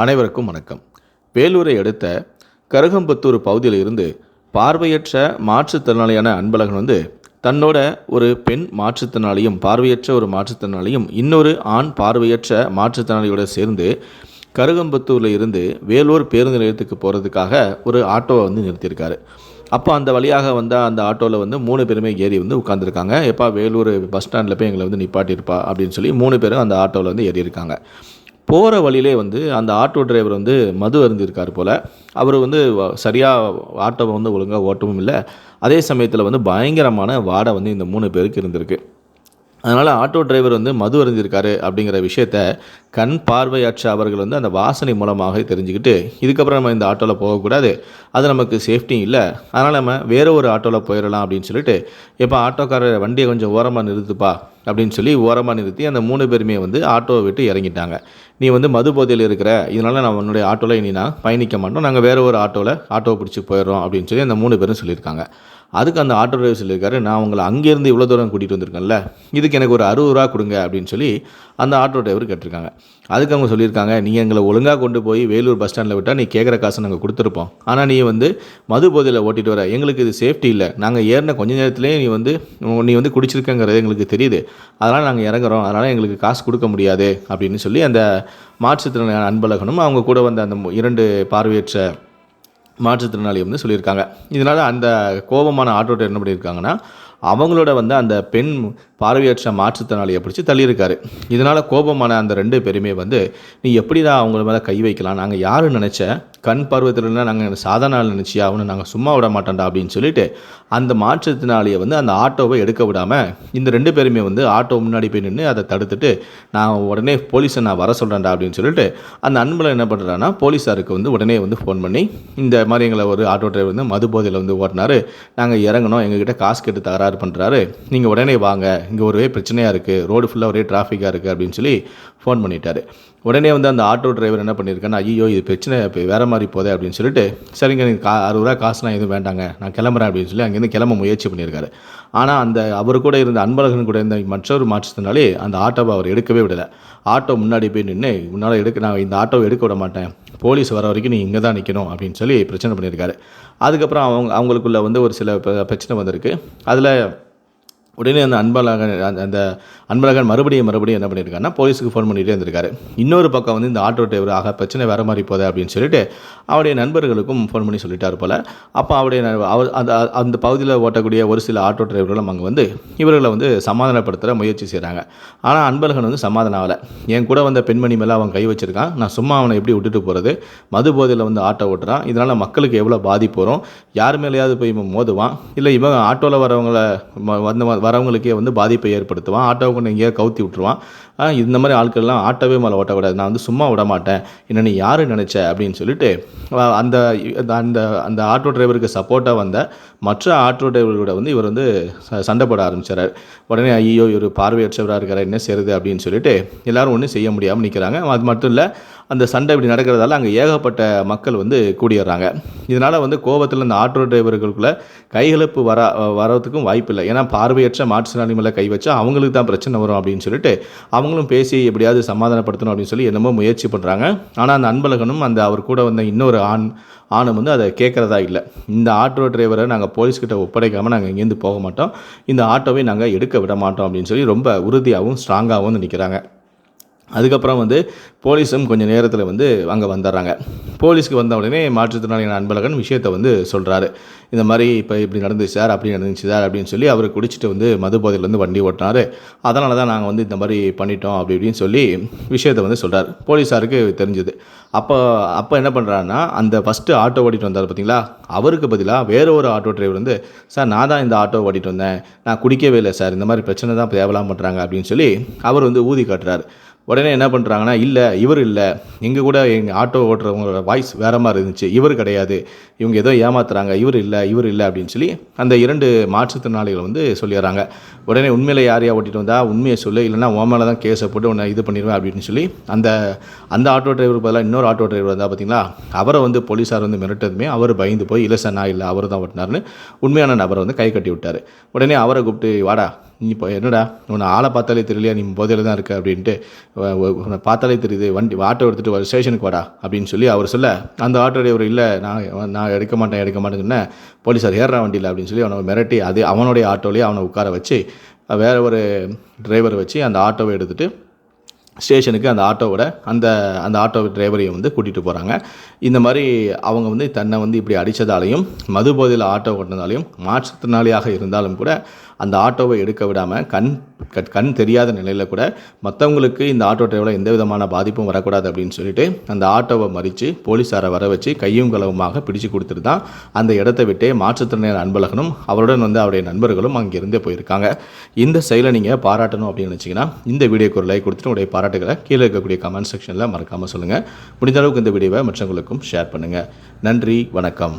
அனைவருக்கும் வணக்கம். வேலூரை அடுத்த கருகம்பத்தூர் பகுதியில் இருந்து பார்வையற்ற மாற்றுத்திறனாளியான அன்பழகன் வந்து தன்னோட ஒரு பெண் மாற்றுத்திறனாளியும் பார்வையற்ற ஒரு மாற்றுத்திறனாளியும் இன்னொரு ஆண் பார்வையற்ற மாற்றுத்திறனாளியோட சேர்ந்து கருகம்பத்தூரில் இருந்து வேலூர் பேருந்து நிலையத்துக்கு போகிறதுக்காக ஒரு ஆட்டோவை வந்து நிறுத்தியிருக்காரு. அப்போ அந்த வழியாக வந்த அந்த ஆட்டோவில் வந்து மூணு பேருமே ஏறி வந்து உட்காந்துருக்காங்க எப்பா வேலூர் பஸ் ஸ்டாண்டில் போய் எங்களை வந்து நிப்பாட்டியிருப்பா அப்படின்னு சொல்லி மூணு பேரும் அந்த ஆட்டோவில் வந்து ஏறியிருக்காங்க. போகிற வழியிலே வந்து அந்த ஆட்டோ டிரைவர் வந்து மது அருந்திருக்கார் போல். அவர் வந்து சரியாக ஆட்டோவை வந்து ஒழுங்காக ஓட்டவும் இல்லை. அதே சமயத்தில் வந்து பயங்கரமான வாடை வந்து இந்த மூணு பேருக்கு இருந்திருக்கு. அதனால் ஆட்டோ டிரைவர் வந்து மது அருந்திருக்காரு அப்படிங்கிற விஷயத்த கண் பார்வையற்ற அவர்கள் வந்து அந்த வாசனை மூலமாக தெரிஞ்சுக்கிட்டு இதுக்கப்புறம் நம்ம இந்த ஆட்டோவில் போகக்கூடாது. அது நமக்கு சேஃப்டி இல்லை. அதனால் நம்ம வேறு ஒரு ஆட்டோவில் போயிடலாம் அப்படின்னு சொல்லிட்டு இப்போ ஆட்டோக்காரர் வண்டியை கொஞ்சம் ஓரமாக நிறுத்துப்பா. அப்படின்னு சொல்லி ஓரமாக நிறுத்தி அந்த மூணு பேருமே வந்து ஆட்டோவை விட்டு இறங்கிட்டாங்க. நீ வந்து மது போதையில் இருக்கிற இதனால் நான் உன்னுடைய ஆட்டோவில் இனி நான் பயணிக்க மாட்டோம். நாங்கள் வேறு ஒரு ஆட்டோவில் ஆட்டோவை பிடிச்சி போயிடுறோம் அப்படின்னு சொல்லி அந்த மூணு பேரும் சொல்லியிருக்காங்க. அதுக்கு அந்த ஆட்டோ டிரைவர் சொல்லியிருக்காரு நான் உங்களை அங்கேருந்து இவ்வளோ தூரம் கூட்டிகிட்டு வந்திருக்கேன்ல இதுக்கு எனக்கு ஒரு அறுபது ரூபா கொடுங்க அப்படின்னு சொல்லி அந்த ஆட்டோ டிரைவர் கேட்டிருக்காங்க. அதுக்கு அவங்க சொல்லியிருக்காங்க நீ எங்களை ஒழுங்காக கொண்டு போய் வேலூர் பஸ் ஸ்டாண்டில் விட்டால் நீ கேட்குற காசை நாங்கள் கொடுத்துருப்போம். ஆனால் நீ வந்து மது போதையில் ஓட்டிகிட்டு வர எங்களுக்கு இது சேஃப்டி இல்லை. நாங்கள் ஏறின கொஞ்ச நேரத்துலேயே நீ வந்து நீ வந்து குடிச்சிருக்கங்கிறது எங்களுக்கு தெரியுது. அதனால் நாங்கள் இறங்குறோம். அதனால் எங்களுக்கு காசு கொடுக்க முடியாது அப்படின்னு சொல்லி அந்த மாற்றுத்திறனாளி அன்பழகனும் அவங்க கூட வந்த அந்த இரண்டு பார்வையற்ற மாற்றுத்திறனாளி வந்து சொல்லியிருக்காங்க. இதனால் அந்த கோபமான ஆட்டோ என்ன பண்ணியிருக்காங்கன்னா அவங்களோட வந்து அந்த பெண் பார்வையற்ற மாற்றுத்திறனாளியை பிடிச்சி தள்ளியிருக்காரு. இதனால் கோபமான அந்த ரெண்டு பேருமே வந்து நீ எப்படி தான் அவங்கள மேலே கை வைக்கலாம்? நாங்கள் யார் நினச்ச? கண் பருவத்தில்னா நாங்கள் சாதாரண ஆள் நினச்சியா அவனை நாங்கள் சும்மா விட மாட்டோம்டா அப்படின்னு சொல்லிட்டு அந்த மாற்றுத்திறனாளியை வந்து அந்த ஆட்டோவை எடுக்க விடாமல் இந்த ரெண்டு பேருமே வந்து ஆட்டோ முன்னாடி போய் நின்று அதை தடுத்துட்டு நான் உடனே போலீஸை நான் வர சொல்கிறேன்டா அப்படின்னு சொல்லிட்டு அந்த அன்பளை என்ன பண்ணுறான்னா போலீஸாருக்கு வந்து உடனே வந்து ஃபோன் பண்ணி இந்த மாதிரி எங்களை ஒரு ஆட்டோ டிரைவர் வந்து மது போதையில் வந்து ஓட்டினார். நாங்கள் இறங்கணும் எங்ககிட்ட காசு கேட்டு தகராறு பண்ணுறாரு நீங்கள் உடனே வாங்க. இங்கே ஒரே பிரச்சனையாக இருக்குது ரோடு ஃபுல்லாக ஒரே டிராஃபிக்காக இருக்குது அப்படின்னு சொல்லி ஃபோன் பண்ணிட்டாரு. உடனே வந்து அந்த ஆட்டோ டிரைவர் என்ன பண்ணியிருக்கான்னா ஐயோ இது பிரச்சனை இப்போ வேறு மாதிரி போதே அப்படின்னு சொல்லிட்டு சரிங்க எனக்கு கா அறுபது ரூபா நான் எதுவும் வேண்டாங்க நான் கிளம்புறேன் அப்படின்னு சொல்லி அங்கேருந்து கிளம்ப முயற்சி பண்ணியிருக்காரு ஆனால் அந்த அவர் கூட இருந்த அன்பழகன் கூட இருந்த மற்றொரு மாற்றத்தினாலே அந்த ஆட்டோவை அவர் எடுக்கவே விடலை. ஆட்டோ முன்னாடி போய் நின்று உன்னால் எடுக்க நான் இந்த ஆட்டோவை எடுக்க விட மாட்டேன். போலீஸ் வர வரைக்கும் நீ இங்கே தான் நிற்கணும் அப்படின்னு சொல்லி பிரச்சனை பண்ணியிருக்காரு. அதுக்கப்புறம் அவங்க அவங்களுக்குள்ள வந்து ஒரு சில பிரச்சனை வந்திருக்கு. அதில் உடனே அந்த அன்பழகன் அந்த- அன்பழகன் மறுபடியும் மறுபடியும் என்ன பண்ணியிருக்காருன்னா போலீஸுக்கு ஃபோன் பண்ணிகிட்டே இருந்திருக்காரு. இன்னொரு பக்கம் வந்து இந்த ஆட்டோ டிரைவர் ஆக பிரச்சனை வேறு மாதிரி போதே அப்படின்னு சொல்லிட்டு அவருடைய நண்பர்களுக்கும் ஃபோன் பண்ணி சொல்லிட்டார் போல். அப்போ அவருடைய அவர் அந்த அந்த பகுதியில் ஓட்டக்கூடிய ஒரு சில ஆட்டோ டிரைவர்களும் அங்கே வந்து இவர்களை வந்து சமாதானப்படுத்துகிற முயற்சி செய்கிறாங்க ஆனால் அன்பழகன் வந்து சமாதானம் ஆகலை. என் கூட வந்த பெண்மணி மேலே அவன் கை வச்சிருக்கான். நான் சும்மா அவனை எப்படி விட்டுட்டு போகிறது மது போதையில் வந்து ஆட்டோ ஓட்டுறான். இதனால் மக்களுக்கு எவ்வளோ பாதிப்பு வரும்? யார் மேலேயாவது போய் இவன் மோதுவான்? இல்லை இவன் ஆட்டோவில் வரவங்கள ம- வந்த வரவங்களுக்கே வந்து பாதிப்பை ஏற்படுத்துவான். ஆட்டோவை கொண்டு எங்கேயோ கவுத்தி விட்டுருவான். இந்த மாதிரி ஆட்கள்லாம் ஆட்டவே மேலே ஓட்டக்கூடாது. நான் வந்து சும்மா விட மாட்டேன். என்ன நீ யார் நினச்ச? அப்படின்னு சொல்லிட்டு அந்த அந்த அந்த ஆட்டோ டிரைவருக்கு சப்போர்ட்டாக வந்த மற்ற ஆட்டோ டிரைவர்களோட வந்து இவர் வந்து ச- சண்டை போட ஆரம்பிச்சார். உடனே ஐயோ இவர் பார்வையற்றவராக இருக்கிறார் என்ன செய்யறது அப்படின்னு சொல்லிட்டு எல்லாரும் ஒன்றும் செய்ய முடியாமல் நிற்கிறாங்க அது மட்டும் இல்லை அந்த சண்டை இப்படி நடக்கிறதால அங்கே ஏகப்பட்ட மக்கள் வந்து கூடிடுறாங்க இதனால் வந்து கோபத்தில் அந்த ஆட்டோ டிரைவர்களுக்குள்ள கைகலப்பு வர வரதுக்கும் வாய்ப்பு இல்லை ஏன்னா பார்வையற்ற மாற்றுத்திறனாளி மேலே கை வச்சா அவங்களுக்கு தான் பிரச்சனை வரும் அப்படின்னு சொல்லிட்டு அவங்களும் பேசி எப்படியாவது சமாதானப்படுத்தணும் அப்படின்னு சொல்லி என்னமோ முயற்சி பண்ணுறாங்க ஆனால் அந்த அன்பழகனும் அந்த அவர் கூட வந்த இன்னொரு ஆண் ஆணும் வந்து அதை கேட்குறதா இல்லை. இந்த ஆட்டோ டிரைவரை நாங்கள் போலீஸ்கிட்ட ஒப்படைக்காமல் நாங்கள் இங்கேருந்து போக மாட்டோம். இந்த ஆட்டோவை நாங்கள் எடுக்க விட மாட்டோம் அப்படின்னு சொல்லி ரொம்ப உறுதியாகவும் ஸ்ட்ராங்காகவும் நிற்கிறாங்க அதுக்கப்புறம் வந்து போலீஸும் கொஞ்சம் நேரத்தில் வந்து அங்கே வந்துடுறாங்க. போலீஸ்க்கு வந்த உடனே மாற்றுத்திறனாளியான அன்பழகன் விஷயத்தை வந்து சொல்கிறாரு இந்த மாதிரி இப்போ இப்படி நடந்துச்சு சார் அப்படி நடந்துச்சு சார் அப்படின்னு சொல்லி அவர் குடிச்சிட்டு வந்து மது போதையிலேருந்து வண்டி ஓட்டினாரு. அதனால தான் நாங்கள் வந்து இந்த மாதிரி பண்ணிட்டோம் அப்படி இப்படின்னு சொல்லி விஷயத்தை வந்து சொல்கிறார் போலீஸாருக்கு தெரிஞ்சது. அப்போ அப்போ என்ன பண்ணுறாருன்னா அந்த ஃபஸ்ட்டு ஆட்டோ ஓட்டிட்டு வந்தார் பார்த்தீங்களா அவருக்கு பதிலாக வேறு ஒரு ஆட்டோ டிரைவர் வந்து சார் நான் தான் இந்த ஆட்டோ ஓட்டிட்டு வந்தேன். நான் குடிக்கவே இல்லை சார். இந்த மாதிரி பிரச்சனை தான் தேவலாம் பண்ணுறாங்க அப்படின்னு சொல்லி அவர் வந்து ஊதி காட்டுறாரு. உடனே என்ன பண்ணுறாங்கன்னா இல்லை இவர் இல்லை. எங்கள் கூட எங்கள் ஆட்டோ ஓட்டுறவங்களோட வாய்ஸ் வேற மாதிரி இருந்துச்சு. இவர் கிடையாது. இவங்க ஏதோ ஏமாத்துறாங்க. இவர் இல்லை இவர் இல்லை அப்படின்னு சொல்லி அந்த இரண்டு மாற்றுத்திறனாளிகள் வந்து சொல்லிடுறாங்க. உடனே உண்மையில் யார் யார் ஓட்டிட்டு வந்தால் உண்மையை சொல்லு. இல்லைன்னா உன் மேலே தான் கேஸை போட்டு உன்னை இது பண்ணிடுவேன் அப்படின்னு சொல்லி அந்த அந்த ஆட்டோ டிரைவர் பதிலாக இன்னொரு ஆட்டோ டிரைவர் வந்தால் பார்த்தீங்களா அவரை வந்து போலீஸார் வந்து மிரட்டதுமே அவர் பயந்து போய் இல்லை சார் நான் இல்லை. அவர் தான் ஓட்டினார்னு உண்மையான நபரை வந்து கை கட்டி விட்டார். உடனே அவரை கூப்பிட்டு வாடா நீ இப்போ என்னடா உன்னை ஆளை பார்த்தாலே தெரியலையா? நீ போதையில் தான் இருக்க அப்படின்ட்டு உன்னை பார்த்தாலே தெரியுது. வண்டி ஆட்டோ எடுத்துகிட்டு வர ஸ்டேஷனுக்கு வாடா அப்படின்னு சொல்லி அவர் சொல்ல அந்த ஆட்டோ டிரைவர் இல்லை நான் நான் எடுக்க மாட்டேன் எடுக்க மாட்டேன்னு போலீஸார் ஏறுறா வண்டியில் அப்படின்னு சொல்லி அவனை மிரட்டி அது அவனுடைய ஆட்டோலேயே அவனை உட்கார வச்சு வேற ஒரு டிரைவரை வச்சு அந்த ஆட்டோவை எடுத்துகிட்டு ஸ்டேஷனுக்கு அந்த ஆட்டோவோட அந்த அந்த ஆட்டோ டிரைவரையும் வந்து கூட்டிகிட்டு போகிறாங்க இந்த மாதிரி அவங்க வந்து தன்னை வந்து இப்படி அடித்ததாலையும் மது போதையில் ஆட்டோ ஓட்டினதாலையும் மாற்றுத்திறனாளியாக இருந்தாலும் கூட அந்த ஆட்டோவை எடுக்க விடாமல் கண் கண் தெரியாத நிலையில் கூட மற்றவங்களுக்கு இந்த ஆட்டோ டிரைவரில் எந்த விதமான பாதிப்பும் வரக்கூடாது அப்படின்னு சொல்லிட்டு அந்த ஆட்டோவை மறித்து போலீஸாரை வர வச்சு கையும் களவுமாக பிடிச்சு கொடுத்துட்டு தான் அந்த இடத்த விட்டே மாற்றுத்திறனாளி அன்பழகனும் அவருடன் வந்து அவருடைய நண்பர்களும் அங்கிருந்தே போயிருக்காங்க. இந்த செயலை நீங்கள் பாராட்டணும் அப்படின்னு நினச்சிங்கன்னா இந்த வீடியோக்கு ஒரு லைக் கொடுத்துட்டு உடைய பாராட்டுகளை கீழே இருக்கக்கூடிய கமெண்ட் செக்ஷனில் மறக்காமல் சொல்லுங்கள் முடிந்த அளவுக்கு இந்த வீடியோவை மற்றவங்களுக்கும் ஷேர் பண்ணுங்கள் நன்றி வணக்கம்.